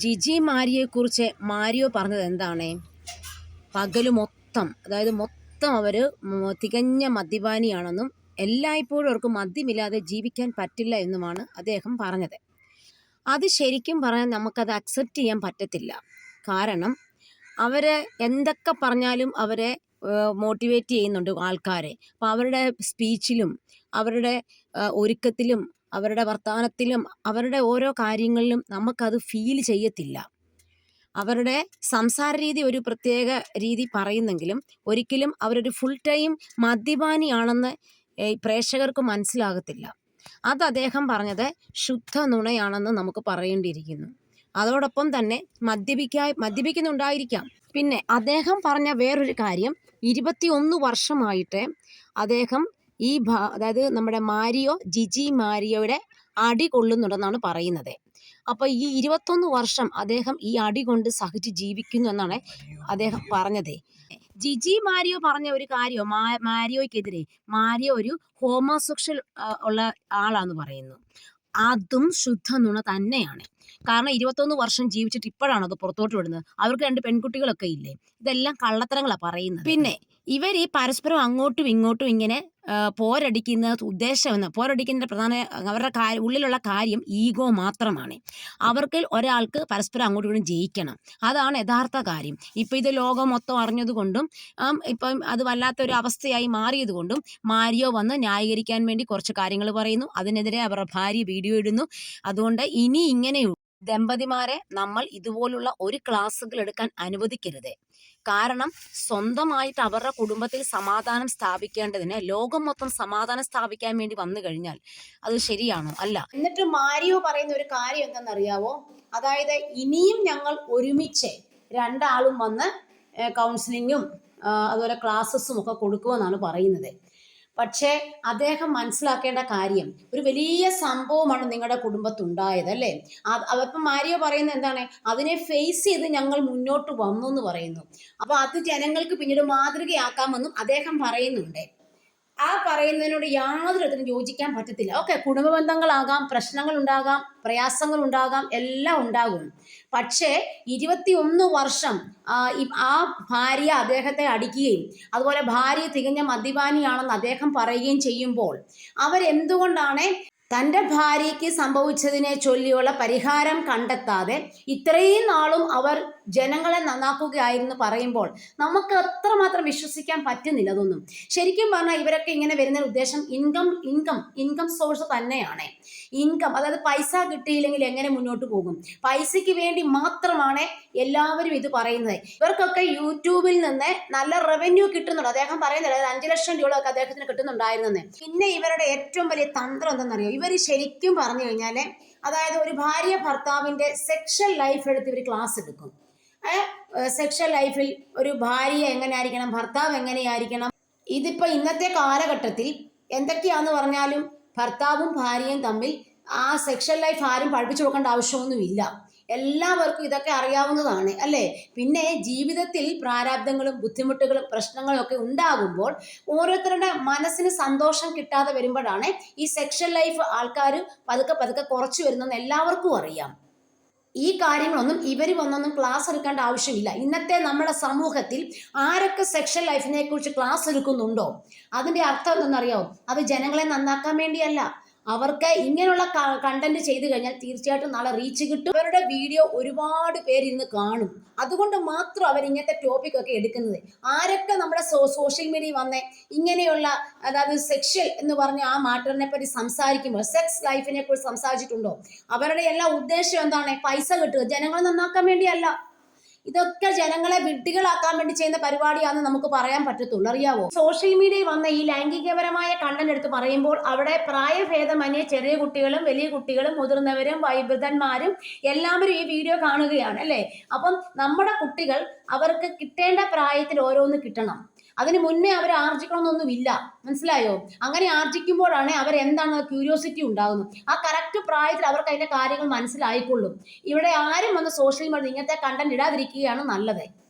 Jiji മാരിയെക്കുറിച്ച് Mario പറഞ്ഞത് എന്താണ്? പകൽ മൊത്തം അതായത് മൊത്തം അവർ തികഞ്ഞ മദ്യപാനിയാണെന്നും എല്ലായ്പ്പോഴും അവർക്ക് മദ്യമില്ലാതെ ജീവിക്കാൻ പറ്റില്ല എന്നുമാണ് അദ്ദേഹം പറഞ്ഞത്. അത് ശരിക്കും പറയാൻ നമുക്കത് അക്സെപ്റ്റ് ചെയ്യാൻ പറ്റത്തില്ല. കാരണം അവരെ എന്തൊക്കെ പറഞ്ഞാലും അവരെ മോട്ടിവേറ്റ് ചെയ്യുന്നുണ്ട് ആൾക്കാരെ. അപ്പോൾ അവരുടെ സ്പീച്ചിലും അവരുടെ ഒരുക്കത്തിലും അവരുടെ വർത്തമാനത്തിലും അവരുടെ ഓരോ കാര്യങ്ങളിലും നമുക്കത് ഫീൽ ചെയ്യത്തില്ല. അവരുടെ സംസാര രീതി ഒരു പ്രത്യേക രീതി പറയുന്നെങ്കിലും ഒരിക്കലും അവരൊരു ഫുൾ ടൈം മദ്യപാനിയാണെന്ന് പ്രേക്ഷകർക്ക് മനസ്സിലാകത്തില്ല. അത് അദ്ദേഹം പറഞ്ഞത് ശുദ്ധ നുണയാണെന്ന് നമുക്ക് പറയേണ്ടിയിരിക്കുന്നു. അതോടൊപ്പം തന്നെ മദ്യപിക്കാ മദ്യപിക്കുന്നുണ്ടായിരിക്കാം. പിന്നെ അദ്ദേഹം പറഞ്ഞ വേറൊരു കാര്യം ഇരുപത്തിയൊന്ന് വർഷമായിട്ട് അദ്ദേഹം ഈ അതായത് നമ്മുടെ മാരിയോ ജിജി മാരിയോയുടെ അടി കൊള്ളുന്നുണ്ടെന്നാണ് പറയുന്നത്. അപ്പോൾ ഈ ഇരുപത്തൊന്ന് വർഷം അദ്ദേഹം ഈ അടി കൊണ്ട് സഹിച്ച് ജീവിക്കുന്നു എന്നാണ് അദ്ദേഹം പറഞ്ഞത്. ജിജി മാരിയോ പറഞ്ഞ ഒരു കാര്യം മാ മാരിയോയ്ക്കെതിരെ മാരിയോ ഒരു ഹോമോസെക്ഷൽ ഉള്ള ആളാന്ന് പറയുന്നു. അതും ശുദ്ധ നുണ തന്നെയാണ്. കാരണം ഇരുപത്തൊന്ന് വർഷം ജീവിച്ചിട്ട് ഇപ്പോഴാണ് അത് പുറത്തോട്ട് വിടുന്നത്. അവർക്ക് രണ്ട് പെൺകുട്ടികളൊക്കെ ഇല്ലേ? ഇതെല്ലാം കള്ളത്തരങ്ങളാണ് പറയുന്നത്. പിന്നെ ഇവർ ഈ പരസ്പരം അങ്ങോട്ടും ഇങ്ങോട്ടും ഇങ്ങനെ പോരടിക്കുന്ന ഉദ്ദേശമെന്ന് പോരടിക്കുന്നതിന്റെ പ്രധാന അവരുടെ കാര്യം ഉള്ളിലുള്ള കാര്യം ഈഗോ മാത്രമാണ്. അവർക്ക് ഒരാൾക്ക് പരസ്പരം അങ്ങോട്ടും ഇങ്ങോട്ടും ജയിക്കണം. അതാണ് യഥാർത്ഥ കാര്യം. ഇപ്പം ഇത് ലോകം മൊത്തം അറിഞ്ഞതുകൊണ്ടും ഇപ്പം അത് വല്ലാത്തൊരു അവസ്ഥയായി മാറിയത് കൊണ്ടും മാരിയോ വന്ന് ന്യായീകരിക്കാൻ വേണ്ടി കുറച്ച് കാര്യങ്ങൾ പറയുന്നു. അതിനെതിരെ അവരുടെ ഭാര്യ വീഡിയോ ഇടുന്നു. അതുകൊണ്ട് ഇനി ഇങ്ങനെ ദമ്പതിമാരെ നമ്മൾ ഇതുപോലുള്ള ഒരു ക്ലാസ്സുകൾ എടുക്കാൻ അനുവദിക്കരുത്. കാരണം സ്വന്തമായിട്ട് അവരുടെ കുടുംബത്തിൽ സമാധാനം സ്ഥാപിക്കേണ്ടതിന് ലോകം മൊത്തം സമാധാനം സ്ഥാപിക്കാൻ വേണ്ടി വന്നു കഴിഞ്ഞാൽ അത് ശരിയാണോ? അല്ല. എന്നിട്ട് മാരിയോ പറയുന്ന ഒരു കാര്യം എന്തെന്നറിയാവോ? അതായത് ഇനിയും ഞങ്ങൾ ഒരുമിച്ച് രണ്ടാളും വന്ന് കൗൺസിലിങ്ങും അതുപോലെ ക്ലാസ്സസും ഒക്കെ കൊടുക്കുമെന്നാണ് പറയുന്നത്. പക്ഷേ അദ്ദേഹം മനസ്സിലാക്കേണ്ട കാര്യം ഒരു വലിയ സംഭവമാണ് നിങ്ങളുടെ കുടുംബത്തുണ്ടായത് അല്ലേ? അപ്പം മാരിയോ പറയുന്നത് എന്താണ്? അതിനെ ഫേസ് ചെയ്ത് ഞങ്ങൾ മുന്നോട്ട് വന്നു എന്ന് പറയുന്നു. അപ്പോൾ അത് ജനങ്ങൾക്ക് പിന്നീട് മാതൃകയാക്കാമെന്നും അദ്ദേഹം പറയുന്നുണ്ട്. ആ പറയുന്നതിനോട് യാതൊരു വിധത്തിലും യോജിക്കാൻ പറ്റത്തില്ല. ഓക്കെ കുടുംബ ബന്ധങ്ങളാകാം പ്രശ്നങ്ങൾ ഉണ്ടാകാം പ്രയാസങ്ങൾ ഉണ്ടാകാം എല്ലാം ഉണ്ടാകും. പക്ഷേ ഇരുപത്തി ഒന്ന് വർഷം ആ, ഭാര്യ അദ്ദേഹത്തെ അടിക്കുകയും അതുപോലെ ഭാര്യ തികഞ്ഞ മദ്യപാനിയാണെന്ന് അദ്ദേഹം പറയുകയും ചെയ്യുമ്പോൾ അവരെന്തുകൊണ്ടാണ് തന്റെ ഭാര്യയ്ക്ക് സംഭവിച്ചതിനെ ചൊല്ലിയുള്ള പരിഹാരം കണ്ടെത്താതെ ഇത്രയും നാളും അവർ ജനങ്ങളെ നന്നാക്കുകയായിരുന്നു പറയുമ്പോൾ നമുക്ക് അത്രമാത്രം വിശ്വസിക്കാൻ പറ്റുന്നില്ല അതൊന്നും. ശരിക്കും പറഞ്ഞാൽ ഇവരൊക്കെ ഇങ്ങനെ വരുന്ന ഉദ്ദേശം ഇൻകം ഇൻകം ഇൻകം സോഴ്സ് തന്നെയാണ്. ഇൻകം അതായത് പൈസ കിട്ടിയില്ലെങ്കിൽ എങ്ങനെ മുന്നോട്ട് പോകും? പൈസയ്ക്ക് വേണ്ടി മാത്രമാണ് എല്ലാവരും ഇത് പറയുന്നത്. ഇവർക്കൊക്കെ യൂട്യൂബിൽ നിന്ന് നല്ല റവന്യൂ കിട്ടുന്നുണ്ട്. അദ്ദേഹം പറയുന്നില്ല അതായത് അഞ്ചു ലക്ഷം രൂപയൊക്കെ അദ്ദേഹത്തിന് കിട്ടുന്നുണ്ടായിരുന്നെന്ന്. പിന്നെ ഇവരുടെ ഏറ്റവും വലിയ തന്ത്രം എന്തെന്നറിയോ? ഇവർ ശരിക്കും പറഞ്ഞു കഴിഞ്ഞാൽ അതായത് ഒരു ഭാര്യ ഭർത്താവിന്റെ സെക്ഷൽ ലൈഫ് എടുത്ത് ഇവർ ക്ലാസ് എടുക്കും. സെക്ഷൽ ലൈഫിൽ ഒരു ഭാര്യ എങ്ങനെ ആയിരിക്കണം ഭർത്താവ് എങ്ങനെയായിരിക്കണം? ഇതിപ്പോൾ ഇന്നത്തെ കാലഘട്ടത്തിൽ എന്തൊക്കെയാന്ന് പറഞ്ഞാലും ഭർത്താവും ഭാര്യയും തമ്മിൽ ആ സെക്ഷൽ ലൈഫ് ആരും പഠിപ്പിച്ചു കൊടുക്കേണ്ട ആവശ്യമൊന്നുമില്ല. എല്ലാവർക്കും ഇതൊക്കെ അറിയാവുന്നതാണ് അല്ലേ? പിന്നെ ജീവിതത്തിൽ പ്രാരാബ്ദങ്ങളും ബുദ്ധിമുട്ടുകളും പ്രശ്നങ്ങളും ഒക്കെ ഉണ്ടാകുമ്പോൾ ഓരോരുത്തരുടെ മനസ്സിന് സന്തോഷം കിട്ടാതെ വരുമ്പോഴാണ് ഈ സെക്ഷൽ ലൈഫ് ആൾക്കാർ പതുക്കെ പതുക്കെ കുറച്ചു വരുന്നതെന്ന് എല്ലാവർക്കും അറിയാം. ഈ കാര്യങ്ങളൊന്നും ഇവർ വന്നൊന്നും ക്ലാസ് എടുക്കേണ്ട ആവശ്യമില്ല. ഇന്നത്തെ നമ്മുടെ സമൂഹത്തിൽ ആരൊക്കെ സെക്ഷൽ ലൈഫിനെ കുറിച്ച് ക്ലാസ് എടുക്കുന്നുണ്ടോ? അതിന്റെ അർത്ഥം എന്തെന്നറിയാമോ അത് ജനങ്ങളെ നന്നാക്കാൻ വേണ്ടിയല്ല. അവർക്ക് ഇങ്ങനെയുള്ള കണ്ടന്റ് ചെയ്തു കഴിഞ്ഞാൽ തീർച്ചയായിട്ടും നാളെ റീച്ച് കിട്ടും. അവരുടെ വീഡിയോ ഒരുപാട് പേര് ഇന്ന് കാണും. അതുകൊണ്ട് മാത്രം അവർ ഇങ്ങനത്തെ ടോപ്പിക് ഒക്കെ എടുക്കുന്നത്. ആരൊക്കെ നമ്മുടെ സോഷ്യൽ മീഡിയ വന്ന് ഇങ്ങനെയുള്ള അതായത് സെക്ഷൽ എന്ന് പറഞ്ഞ ആ മാറ്ററിനെ പറ്റി സംസാരിക്കുമ്പോൾ സെക്സ് ലൈഫിനെ കുറിച്ച് സംസാരിച്ചിട്ടുണ്ടോ? അവരുടെ എല്ലാ ഉദ്ദേശം എന്താണ്? പൈസ കിട്ടുക. ജനങ്ങളെ നന്നാക്കാൻ വേണ്ടിയല്ല. ഇതൊക്കെ ജനങ്ങളെ വിഡ്ഢികളാക്കാൻ വേണ്ടി ചെയ്യുന്ന പരിപാടിയാണെന്ന് നമുക്ക് പറയാൻ പറ്റത്തുള്ളൂ. അറിയാവോ? സോഷ്യൽ മീഡിയയിൽ വന്ന ഈ ലൈംഗികപരമായ കണ്ടന്റ് എടുത്ത് പറയുമ്പോൾ അവിടെ പ്രായഭേദമന്യേ ചെറിയ കുട്ടികളും വലിയ കുട്ടികളും മുതിർന്നവരും വൈബൃതന്മാരും എല്ലാവരും ഈ വീഡിയോ കാണുകയാണ് അല്ലേ? അപ്പം നമ്മുടെ കുട്ടികൾ അവർക്ക് കിട്ടേണ്ട പ്രായത്തിൽ ഓരോന്ന് കിട്ടണം. അതിന് മുന്നേ അവർ ആർജിക്കണമെന്നൊന്നുമില്ല. മനസ്സിലായോ? അങ്ങനെ ആർജിക്കുമ്പോഴാണ് അവർ എന്താണ് ക്യൂരിയോസിറ്റി ഉണ്ടാകുന്നത്. ആ കറക്റ്റ് പ്രായത്തിൽ അവർക്ക് അതിന്റെ കാര്യങ്ങൾ മനസ്സിലായിക്കൊള്ളും. ഇവിടെ ആരും വന്ന് സോഷ്യൽ മീഡിയ ഇങ്ങനത്തെ കണ്ടന്റ് ഇടാതിരിക്കുകയാണ് നല്ലത്.